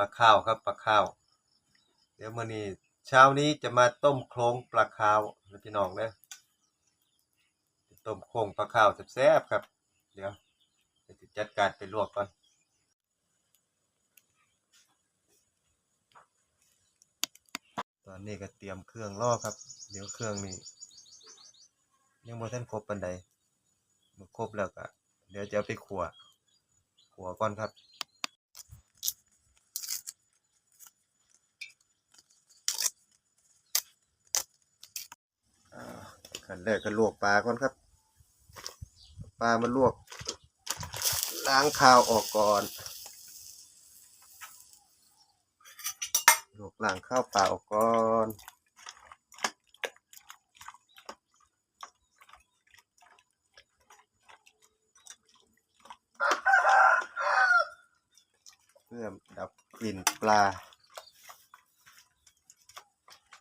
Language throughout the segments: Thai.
ปลาข้าวครับปลาข้าว เดี๋ยวมื้อนี้เช้านี้จะมาต้มโครงปลาข้าวนะพี่น้องเด้อต้มโครงปลาข้าวแซ่บๆครับ เดี๋ยวจะจัดการไปลวกก่อนตอนนี้ก็เตรียมเครื่องรอครับ เดี๋ยวเครื่องนี่ยังบ่ทันครบปานใดเมื่อครบแล้วก็เดี๋ยวจะไปขัวขัวก่อนครับ อ่า ขั้นแรกก็ลวกปลาก่อนครับ ปลามาลวก ล้างคาวออกก่อน ลวกล้างข้าวปลาออกก่อนเพื่อดับกลิ่นปลา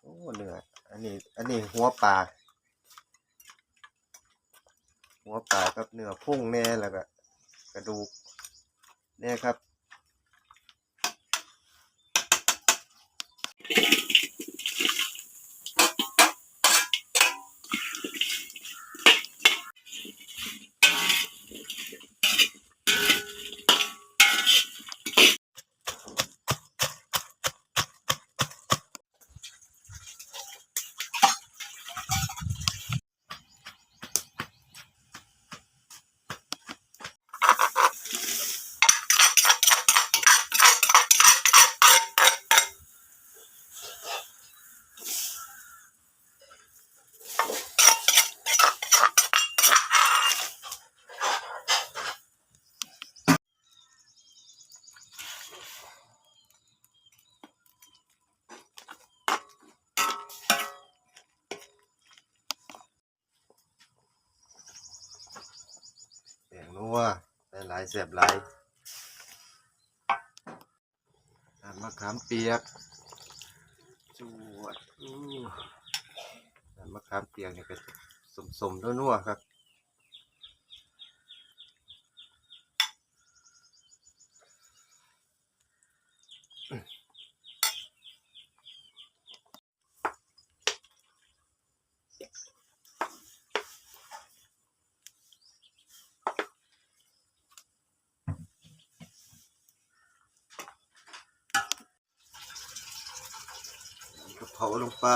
โอ้เนื้ออันนี้ อันนี้หัวปลา หัวปลากับเนื้อพุ่งแน่แล้วก็กระดูกแน่ครับ แป้ง นัวหลายๆแซ่บหลายน้ำมะขามเปียกจวดน้ำมะขามเปียกนี่ก็สมๆนัวๆครับ เพราลงไป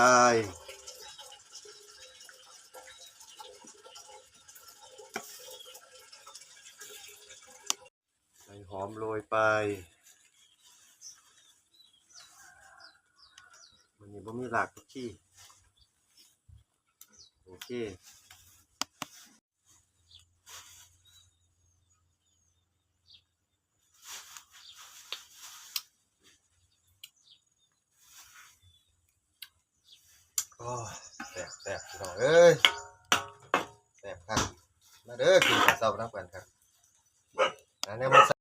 ใส่หอมโรยไป มันนี้บ่มีหลักทุกที่ โอเค โอ้ยแสบแสบพี่น้องเอ้ยแสบครับมาเด้อกินข้าวเช้าน้ำกันครับ